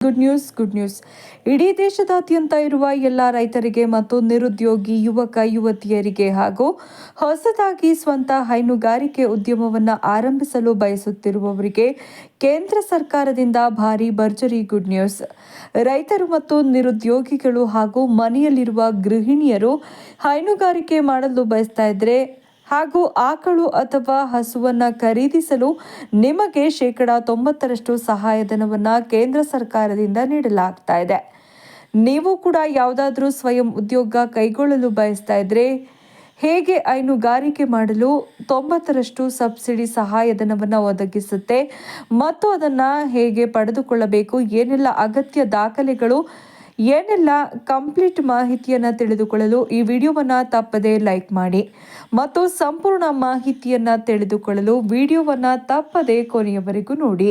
Good news good news ಇಡೀ ದೇಶದಾದ್ಯಂತ ಇರುವ ಎಲ್ಲ ರೈತರಿಗೆ ಮತ್ತು ನಿರುದ್ಯೋಗಿ ಯುವಕ, ಯುವತಿಯರಿಗೆ ಹಾಗೂ ಹೊಸದಾಗಿ ಸ್ವಂತ ಹೈನುಗಾರಿಕೆ ಉದ್ಯಮವನ್ನು ಆರಂಭಿಸಲು ಬಯಸುತ್ತಿರುವವರಿಗೆ ಕೇಂದ್ರ ಸರ್ಕಾರದಿಂದ ಭಾರಿ ಭರ್ಜರಿ ಗುಡ್ ನ್ಯೂಸ್ ರೈತರು ಮತ್ತು ನಿರುದ್ಯೋಗಿಗಳು ಹಾಗೂ ಮನೆಯಲ್ಲಿರುವ ಗೃಹಿಣಿಯರು ಹೈನುಗಾರಿಕೆ ಮಾಡಲು ಬಯಸ್ತಾ ಇದ್ರೆ ಹಾಗೂ ಆಕಳು ಅಥವಾ ಹಸುವನ್ನು ಖರೀದಿಸಲು ನಿಮಗೆ ಶೇಕಡ ತೊಂಬತ್ತರಷ್ಟು ಸಹಾಯಧನವನ್ನು ಕೇಂದ್ರ ಸರ್ಕಾರದಿಂದ ನೀಡಲಾಗ್ತಾ ಇದೆ. ನೀವು ಕೂಡ ಯಾವುದಾದ್ರೂ ಸ್ವಯಂ ಉದ್ಯೋಗ ಕೈಗೊಳ್ಳಲು ಬಯಸ್ತಾ ಇದ್ರೆ ಹೇಗೆ ಹೈನುಗಾರಿಕೆ ಮಾಡಲು ತೊಂಬತ್ತರಷ್ಟು ಸಬ್ಸಿಡಿ ಸಹಾಯಧನವನ್ನು ಒದಗಿಸುತ್ತೆ ಮತ್ತು ಅದನ್ನು ಹೇಗೆ ಪಡೆದುಕೊಳ್ಳಬೇಕು, ಏನೆಲ್ಲ ಅಗತ್ಯ ದಾಖಲೆಗಳು ಏನೆಲ್ಲ ಕಂಪ್ಲೀಟ್ ಮಾಹಿತಿಯನ್ನು ತಿಳಿದುಕೊಳ್ಳಲು ಈ ವಿಡಿಯೋವನ್ನು ತಪ್ಪದೇ ಲೈಕ್ ಮಾಡಿ ಮತ್ತು ಸಂಪೂರ್ಣ ಮಾಹಿತಿಯನ್ನು ತಿಳಿದುಕೊಳ್ಳಲು ವಿಡಿಯೋವನ್ನು ತಪ್ಪದೇ ಕೊನೆಯವರೆಗೂ ನೋಡಿ.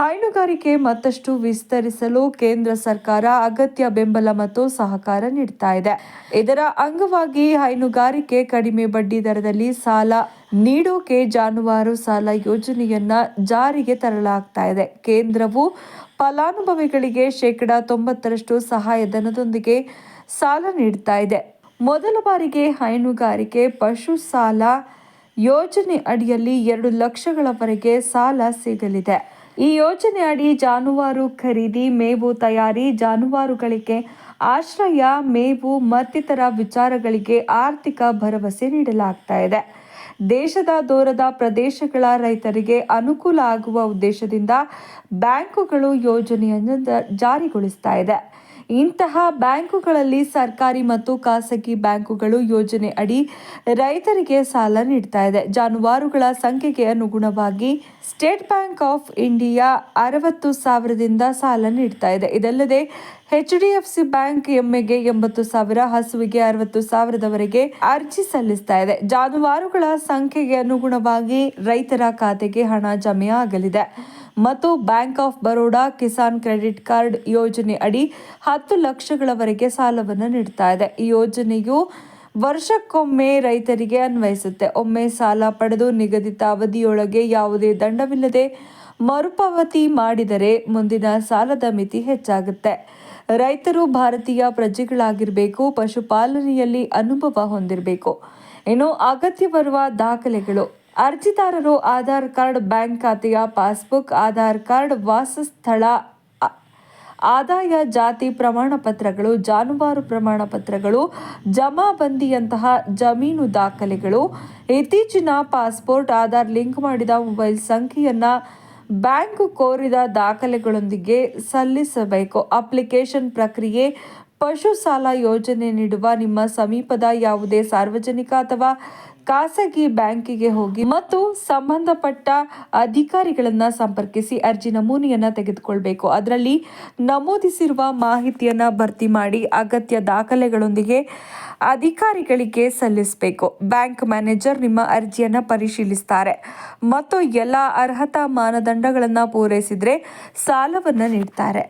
ಹೈನುಗಾರಿಕೆ ಮತ್ತಷ್ಟು ವಿಸ್ತರಿಸಲು ಕೇಂದ್ರ ಸರ್ಕಾರ ಅಗತ್ಯ ಬೆಂಬಲ ಮತ್ತು ಸಹಕಾರ ನೀಡ್ತಾ ಇದೆ. ಇದರ ಅಂಗವಾಗಿ ಹೈನುಗಾರಿಕೆ ಕಡಿಮೆ ಬಡ್ಡಿ ದರದಲ್ಲಿ ಸಾಲ ನೀಡೋಕೆ ಜಾನುವಾರು ಸಾಲ ಯೋಜನೆಯನ್ನ ಜಾರಿಗೆ ತರಲಾಗ್ತಾ ಇದೆ. ಕೇಂದ್ರವು ಫಲಾನುಭವಿಗಳಿಗೆ ಶೇಕಡ ತೊಂಬತ್ತರಷ್ಟು ಸಹಾಯಧನದೊಂದಿಗೆ ಸಾಲ ನೀಡ್ತಾ ಇದೆ. ಮೊದಲ ಬಾರಿಗೆ ಹೈನುಗಾರಿಕೆ, ಪಶು ಸಾಲ ಯೋಜನೆ ಅಡಿಯಲ್ಲಿ ಎರಡು ಲಕ್ಷಗಳವರೆಗೆ ಸಾಲ ಸಿಗಲಿದೆ. ಈ ಯೋಜನೆ ಅಡಿ ಜಾನುವಾರು ಖರೀದಿ, ಮೇವು ತಯಾರಿ, ಜಾನುವಾರುಗಳಿಗೆ ಆಶ್ರಯ, ಮೇವು ಮತ್ತಿತರ ವಿಚಾರಗಳಿಗೆ ಆರ್ಥಿಕ ಭರವಸೆ ನೀಡಲಾಗ್ತಾ ಇದೆ. ದೇಶದ ದೂರದ ಪ್ರದೇಶಗಳ ರೈತರಿಗೆ ಅನುಕೂಲ ಆಗುವ ಉದ್ದೇಶದಿಂದ ಬ್ಯಾಂಕುಗಳು ಯೋಜನೆಯನ್ನು ಜಾರಿಗೊಳಿಸ್ತಾ ಇದೆ. ಇಂತಹ ಬ್ಯಾಂಕುಗಳಲ್ಲಿ ಸರ್ಕಾರಿ ಮತ್ತು ಖಾಸಗಿ ಬ್ಯಾಂಕುಗಳು ಯೋಜನೆ ಅಡಿ ರೈತರಿಗೆ ಸಾಲ ನೀಡ್ತಾ ಇದೆ. ಜಾನುವಾರುಗಳ ಸಂಖ್ಯೆಗೆ ಅನುಗುಣವಾಗಿ ಸ್ಟೇಟ್ ಬ್ಯಾಂಕ್ ಆಫ್ ಇಂಡಿಯಾ ಅರವತ್ತು ಸಾವಿರದಿಂದ ಸಾಲ ನೀಡ್ತಾ ಇದೆ. ಇದಲ್ಲದೆ H D F C bank ಎಮ್ಮೆಗೆ ಎಂಬತ್ತು ಸಾವಿರ, ಹಸುವಿಗೆ ಅರವತ್ತು ಸಾವಿರದವರೆಗೆ ಅರ್ಜಿ ಸಲ್ಲಿಸ್ತಾ ಇದೆ. ಜಾನುವಾರುಗಳ ಸಂಖ್ಯೆಗೆ ಅನುಗುಣವಾಗಿ ರೈತರ ಖಾತೆಗೆ ಹಣ ಜಮೆಯಾಗಲಿದೆ. ಮತ್ತು bank of Baroda Kisan credit card ಯೋಜನೆ ಅಡಿ ಹತ್ತು ಲಕ್ಷಗಳವರೆಗೆ ಸಾಲವನ್ನು ನೀಡ್ತಾ ಇದೆ. ಈ ಯೋಜನೆಯು ವರ್ಷಕ್ಕೊಮ್ಮೆ ರೈತರಿಗೆ ಅನ್ವಯಿಸುತ್ತೆ. ಒಮ್ಮೆ ಸಾಲ ಪಡೆದು ನಿಗದಿತ ಅವಧಿಯೊಳಗೆ ಯಾವುದೇ ದಂಡವಿಲ್ಲದೆ ಮರುಪಾವತಿ ಮಾಡಿದರೆ ಮುಂದಿನ ಸಾಲದ ಮಿತಿ ಹೆಚ್ಚಾಗುತ್ತೆ. ರೈತರು ಭಾರತೀಯ ಪ್ರಜೆಗಳಾಗಿರಬೇಕು, ಪಶುಪಾಲನೆಯಲ್ಲಿ ಅನುಭವ ಹೊಂದಿರಬೇಕು. ಇನ್ನು ಅಗತ್ಯ ಬರುವ ದಾಖಲೆಗಳು. ಅರ್ಜಿದಾರರು ಆಧಾರ್ ಕಾರ್ಡ್, ಬ್ಯಾಂಕ್ ಖಾತೆಯ ಪಾಸ್ಬುಕ್, ಆಧಾರ್ ಕಾರ್ಡ್, ವಾಸಸ್ಥಳ ಆದಾಯ, ಜಾತಿ ಪ್ರಮಾಣ ಪತ್ರಗಳು, ಜಾನುವಾರು ಪ್ರಮಾಣ ಪತ್ರಗಳು, ಜಮಾಬಂದಿಯಂತಹ ಜಮೀನು ದಾಖಲೆಗಳು. ಇತ್ತೀಚಿನ ಪಾಸ್ಪೋರ್ಟ್ ಆಧಾರ್ ಲಿಂಕ್ ಮಾಡಿದ ಮೊಬೈಲ್ ಸಂಖ್ಯೆಯನ್ನು ಬ್ಯಾಂಕ್ ಕೋರಿದ ದಾಖಲೆಗಳೊಂದಿಗೆ ಸಲ್ಲಿಸಬೇಕು. ಅಪ್ಲಿಕೇಶನ್ ಪ್ರಕ್ರಿಯೆ ಪಶು ಸಾಲ ಯೋಜನೆ ನೀಡುವ ನಿಮ್ಮ ಸಮೀಪದ ಯಾವುದೇ ಸಾರ್ವಜನಿಕ ಅಥವಾ ಖಾಸಗಿ ಬ್ಯಾಂಕಿಗೆ ಹೋಗಿ ಮತ್ತು ಸಂಬಂಧಪಟ್ಟ ಅಧಿಕಾರಿಗಳನ್ನು ಸಂಪರ್ಕಿಸಿ ಅರ್ಜಿ ನಮೂನೆಯನ್ನು ತೆಗೆದುಕೊಳ್ಬೇಕು. ಅದರಲ್ಲಿ ನಮೂದಿಸಿರುವ ಮಾಹಿತಿಯನ್ನ ಭರ್ತಿ ಮಾಡಿ ಅಗತ್ಯ ದಾಖಲೆಗಳೊಂದಿಗೆ ಅಧಿಕಾರಿಗಳಿಗೆ ಸಲ್ಲಿಸಬೇಕು. ಬ್ಯಾಂಕ್ ಮ್ಯಾನೇಜರ್ ನಿಮ್ಮ ಅರ್ಜಿಯನ್ನು ಪರಿಶೀಲಿಸ್ತಾರೆ. ಮತ್ತು ಎಲ್ಲ ಅರ್ಹತಾ ಮಾನದಂಡಗಳನ್ನು ಪೂರೈಸಿದರೆ ಸಾಲವನ್ನು ನೀಡ್ತಾರೆ.